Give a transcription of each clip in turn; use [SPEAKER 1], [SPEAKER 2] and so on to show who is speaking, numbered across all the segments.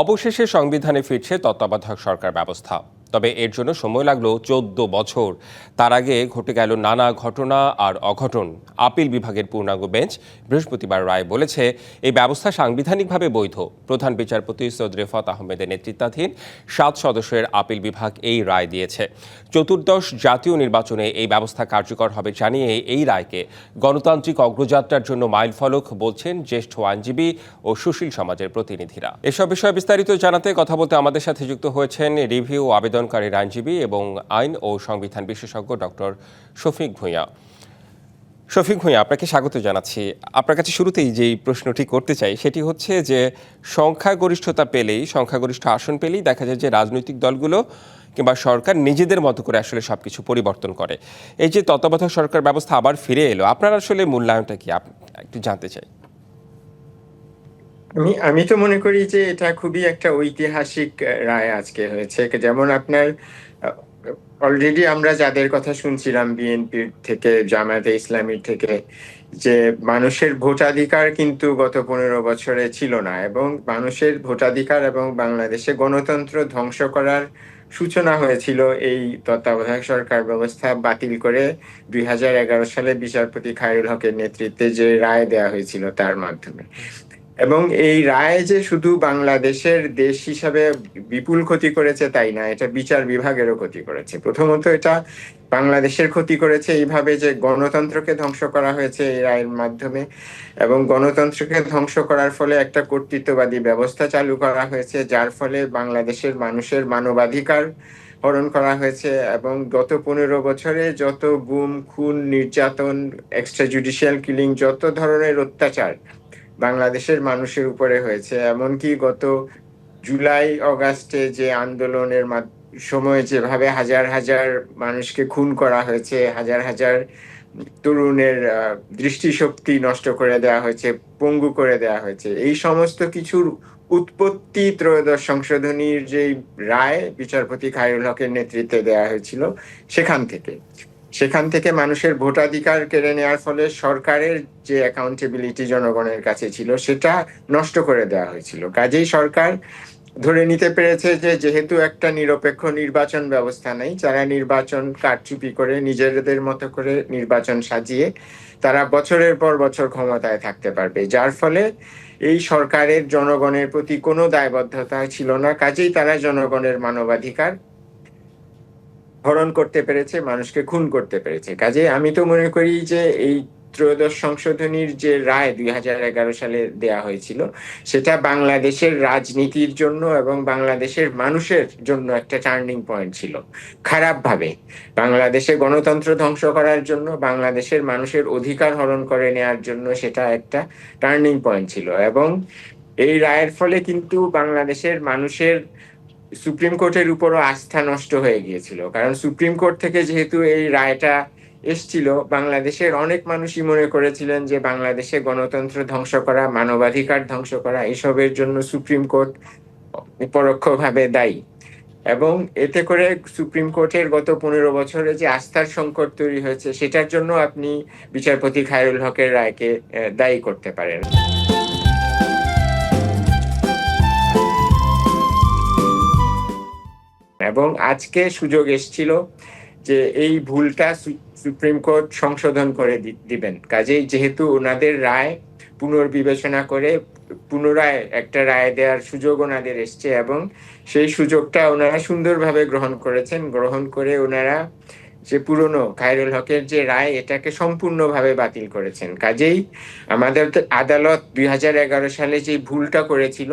[SPEAKER 1] অবশেষে সংবিধানে ফিরছে তত্ত্বাবধায়ক সরকার ব্যবস্থা। তবে এর জন্য সময় লাগল চোদ্দ বছর। তার আগে ঘটে গেল নানা ঘটনা আর অঘটন। আপিল বিভাগের পূর্ণাঙ্গ বেঞ্চ বৃহস্পতিবার রায় বলেছে, এই ব্যবস্থা সাংবিধানিকভাবে বৈধ। প্রধান বিচারপতি সৈয়দ রেফাত আহমেদের নেতৃত্বাধীন সাত সদস্যের আপিল বিভাগ এই রায় দিয়েছে। চতুর্দশ জাতীয় নির্বাচনে এই ব্যবস্থা কার্যকর হবে জানিয়ে এই রায়কে গণতান্ত্রিক অগ্রযাত্রার জন্য মাইলফলক বলছেন জ্যেষ্ঠ আইনজীবী ও সুশীল সমাজের প্রতিনিধিরা। এসব বিষয়ে বিস্তারিত জানাতে কথা বলতে আমাদের সাথে যুক্ত হয়েছেন রিভিউ আবেদনকারীর আইনজীবী এবং আইন ও সংবিধান বিশেষজ্ঞ ডক্টর শফিক ভূঁইয়া। শফিক ভূঁইয়া, আপনাকে স্বাগত জানাচ্ছি। আপনার কাছে শুরুতেই যেই প্রশ্নটি করতে চাই, সেটি হচ্ছে যে, সংখ্যাগরিষ্ঠতা পেলেই, সংখ্যাগরিষ্ঠ আসন পেলেই দেখা যায় যে, রাজনৈতিক দলগুলো কিংবা সরকার নিজেদের মতো করে আসলে সবকিছু পরিবর্তন করে। এই যে তত্ত্বাবধায়ক সরকার ব্যবস্থা আবার ফিরে এলো, আপনার আসলে মূল্যায়নটা কি? একটু জানতে চাই।
[SPEAKER 2] আমি আমি তো মনে করি যে এটা খুবই একটা ঐতিহাসিক রায় আজকে হয়েছে। যেমন আপনার অলরেডি আমরা যাদের কথা শুনছিলাম বিএনপির থেকে, জামায়াতে ইসলামীর থেকে, যে মানুষের ভোটাধিকার কিন্তু গত পনেরো বছরে ছিল না এবং মানুষের ভোটাধিকার এবং বাংলাদেশে গণতন্ত্র ধ্বংস করার সূচনা হয়েছিল এই তত্ত্বাবধায়ক সরকার ব্যবস্থা বাতিল করে দুই হাজার এগারো সালে বিচারপতি খায়রুল হকের নেতৃত্বে যে রায় দেয়া হয়েছিল তার মাধ্যমে। এবং এই রায় যে শুধু বাংলাদেশের দেশ হিসাবে বিপুল ক্ষতি করেছে তাই না, এটা বিচার বিভাগেরও ক্ষতি করেছে। প্রথমত এটা বাংলাদেশের ক্ষতি করেছে এইভাবে যে গণতন্ত্রকে ধ্বংস করা হয়েছে এই রায়ের মাধ্যমে এবং গণতন্ত্রকে ধ্বংস করার ফলে একটা কর্তৃত্ববাদী ব্যবস্থা চালু করা হয়েছে, যার ফলে বাংলাদেশের মানুষের মানবাধিকার হরণ করা হয়েছে এবং গত পনেরো বছরে যত গুম, খুন, নির্যাতন এক্সট্রা জুডিশিয়াল কিলিং যত ধরনের অত্যাচার বাংলাদেশের মানুষের উপরে হয়েছে। এমনকি গত জুলাই, অগাস্টে যে আন্দোলনের সময় যেভাবে হাজার হাজার মানুষকে খুন করা হয়েছে, হাজার হাজার তরুণের দৃষ্টিশক্তি নষ্ট করে দেওয়া হয়েছে, পঙ্গু করে দেওয়া হয়েছে। এই সমস্ত কিছুর উৎপত্তি ত্রয়োদশ সংশোধনীর যে রায় বিচারপতি খায়রুল হকের নেতৃত্বে দেওয়া হয়েছিল সেখান থেকে। সেখান থেকে মানুষের ভোটাধিকার কেড়ে নেওয়ার ফলে সরকারের যে অ্যাকাউন্টেবিলিটি জনগণের কাছে ছিল, সেটা নষ্ট করে দেওয়া হয়েছিল। কাজেই সরকার ধরে নিতে পেরেছে যে, যেহেতু একটা নিরপেক্ষ নির্বাচন ব্যবস্থা নেই, যারা নির্বাচন কারচুপি করে নিজেদের মতো করে নির্বাচন সাজিয়ে তারা বছরের পর বছর ক্ষমতায় থাকতে পারবে। যার ফলে এই সরকারের জনগণের প্রতি কোনো দায়বদ্ধতা ছিল না। কাজেই তারা জনগণের মানবাধিকার হরণ করতে পেরেছে, মানুষকে খুন করতে পেরেছে। কাজে আমি তো মনে করি যে এই ত্রয়োদশ সংশোধনীর যে রায় দুই হাজার এগারো সালে দেয়া হয়েছিল, সেটা বাংলাদেশের রাজনীতির জন্য এবং বাংলাদেশের মানুষের জন্য একটা টার্নিং পয়েন্ট ছিল। খারাপভাবে। বাংলাদেশে গণতন্ত্র ধ্বংস করার জন্য, বাংলাদেশের মানুষের অধিকার হরণ করে নেয়ার জন্য সেটা একটা টার্নিং পয়েন্ট ছিল। এবং এই রায়ের ফলে কিন্তু বাংলাদেশের মানুষের সুপ্রিম কোর্টের উপরও আস্থা নষ্ট হয়ে গিয়েছিল। কারণ সুপ্রিম কোর্ট থেকে যেহেতু এই রায়টা এসছিল, বাংলাদেশের অনেক মানুষই মনে করেছিলেন যে বাংলাদেশে গণতন্ত্র ধ্বংস করা, মানবাধিকার ধ্বংস করা, এসবের জন্য সুপ্রিম কোর্ট পরোক্ষভাবে দায়ী। এবং এতে করে সুপ্রিম কোর্টের গত পনেরো বছরে যে আস্থার সংকট তৈরি হয়েছে, সেটার জন্য আপনি বিচারপতি খায়রুল হকের রায়কে দায়ী করতে পারেন। এবং আজকে সুযোগ এসেছিল যে এই ভুলটা সুপ্রিম কোর্ট সংশোধন করে দিবেন। কাজেই যেহেতু ওনাদের রায় পুনর্বিবেচনা করে পুনরায় একটা রায় দেওয়ার সুযোগ ওনাদের এসছে এবং সেই সুযোগটা ওনারা সুন্দরভাবে গ্রহণ করেছেন। গ্রহণ করে ওনারা যে পুরনো খায়রুল হকের যে রায় এটাকে সম্পূর্ণভাবে বাতিল করেছেন। কাজেই আমাদের আদালত দুই সালে যে ভুলটা করেছিল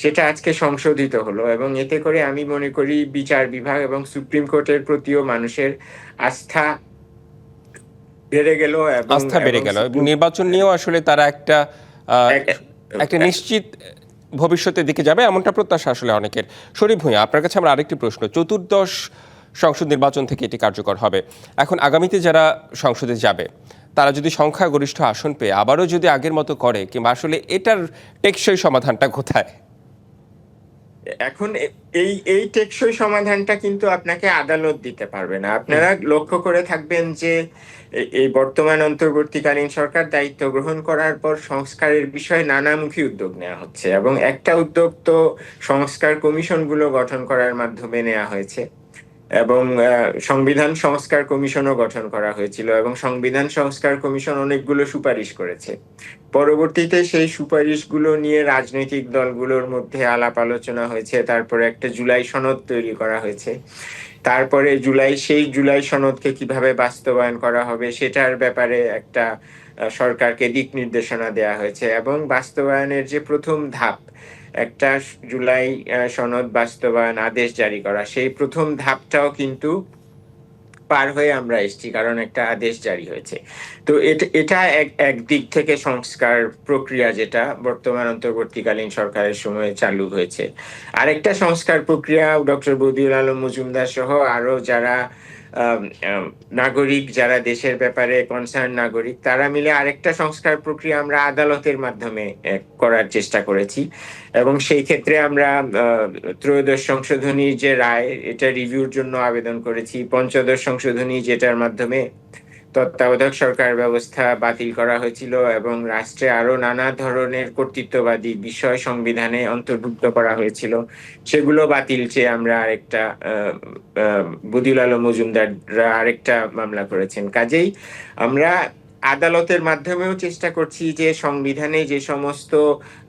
[SPEAKER 2] সেটা আজকে সংশোধিত হলো এবং এতে করে আমি মনে করি বিচার বিভাগ এবং সুপ্রিম কোর্টের প্রতিও মানুষের আস্থা বেড়ে গেল
[SPEAKER 1] আস্থা বেড়ে গেল। নির্বাচন নিয়েও আসলে তারা একটা একটা নিশ্চিত ভবিষ্যতের দিকে যাবে এমনটা প্রত্যাশা আসলে অনেকের। শরীফ ভূঁইয়া আপনার কাছে আমার আরেকটি প্রশ্ন। চতুর্দশ সংসদ নির্বাচন থেকে এটি কার্যকর হবে। এখন আগামীতে যারা সংসদে যাবে তারা যদি সংখ্যাগরিষ্ঠ আসন পেয়ে আবারও যদি আগের মতো করে কিংবা আসলে এটার টেকসই সমাধানটা কোথায়?
[SPEAKER 2] এখন এই এই টেকসই সমাধানটা কিন্তু আপনাকে আদালত দিতে পারবে না। আপনারা লক্ষ্য করে থাকবেন যে এই বর্তমান অন্তর্বর্তীকালীন সরকার দায়িত্ব গ্রহণ করার পর সংস্কারের বিষয়ে নানামুখী উদ্যোগ নেওয়া হচ্ছে এবং একটা উদ্যোগ তো সংস্কার কমিশনগুলো গঠন করার মাধ্যমে নেওয়া হয়েছে। এবং সংবিধান সংস্কার কমিশনও গঠন করা হয়েছিল এবং সংবিধান সংস্কার কমিশন অনেকগুলো সুপারিশ করেছে। পরবর্তীতে সেই সুপারিশগুলো নিয়ে রাজনৈতিক দলগুলোর মধ্যে আলাপ আলোচনা হয়েছে। তারপরে একটা জুলাই সনদ তৈরি করা হয়েছে। তারপরে জুলাই, সেই জুলাই সনদকে কীভাবে বাস্তবায়ন করা হবে সেটার ব্যাপারে একটা সরকারকে দিক নির্দেশনা দেওয়া হয়েছে এবং বাস্তবায়নের যে প্রথম ধাপ একটা জুলাই সনদ বাস্তবায়ন আদেশ জারি করা। সেই প্রথম ধাপটাও কিন্তু পার হয়ে আমরা এসেছি, কারণ একটা আদেশ জারি হয়েছে। তো এটা এটা এক এক দিক থেকে সংস্কার প্রক্রিয়া যেটা বর্তমান অন্তর্বর্তীকালীন সরকারের সময় চালু হয়েছে। আরেকটা সংস্কার প্রক্রিয়া, ডক্টর বদিউল আলম মজুমদার সহ আরও যারা নাগরিক যারা দেশের ব্যাপারে কনসার্ন নাগরিক, তারা মিলে আরেকটা সংস্কার প্রক্রিয়া আমরা আদালতের মাধ্যমে করার চেষ্টা করেছি। এবং সেই ক্ষেত্রে আমরা ত্রয়োদশ সংশোধনী যে রায়, এটা রিভিউর জন্য আবেদন করেছি। পঞ্চদশ সংশোধনী যেটার মাধ্যমে তত্ত্বাবধায়ক সরকার ব্যবস্থা বাতিল করা হয়েছিল এবং রাষ্ট্রে আরও নানা ধরনের কর্তৃত্ববাদী বিষয় সংবিধানে অন্তর্ভুক্ত করা হয়েছিল। সেগুলো বাতিল চেয়ে আমরা আরেকটা বদিউল আলম মজুমদাররা আরেকটা মামলা করেছেন। কাজেই আমরা আদালতের মাধ্যমেও চেষ্টা করছি যে সংবিধানে যে সমস্ত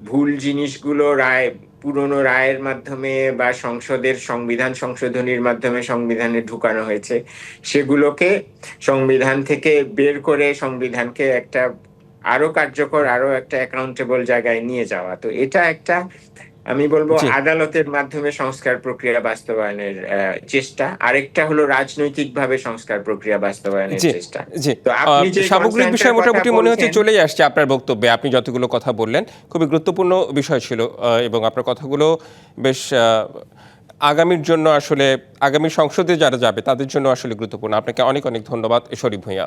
[SPEAKER 2] ভুল জিনিসগুলো রায়, পুরনো রায়ের মাধ্যমে বা সংসদের সংবিধান সংশোধনীর মাধ্যমে সংবিধানে ঢুকানো হয়েছে, সেগুলোকে সংবিধান থেকে বের করে সংবিধানকে একটা আরও কার্যকর, আরও একটা অ্যাকাউন্টেবল জায়গায় নিয়ে যাওয়া। তো এটা একটা আমি বলব আদালতের মাধ্যমে সংস্কার প্রক্রিয়া বাস্তবায়নের চেষ্টা। আরেকটা হলো রাজনৈতিক ভাবে সংস্কার প্রক্রিয়া বাস্তবায়নের চেষ্টা।
[SPEAKER 1] জি।
[SPEAKER 2] তো আপনি যে
[SPEAKER 1] সামগ্রিক বিষয় মোটামুটি মনে হচ্ছে চলেই আসছে আপনার বক্তব্যে। আপনি যতগুলো কথা বললেন খুবই গুরুত্বপূর্ণ বিষয় ছিল এবং আপনার কথাগুলো বেশ আহ, আগামীর জন্য আসলে আগামী সংসদে যারা যাবে তাদের জন্য আসলে গুরুত্বপূর্ণ। আপনাকে অনেক অনেক ধন্যবাদ। শরীফ ভূঁইয়া।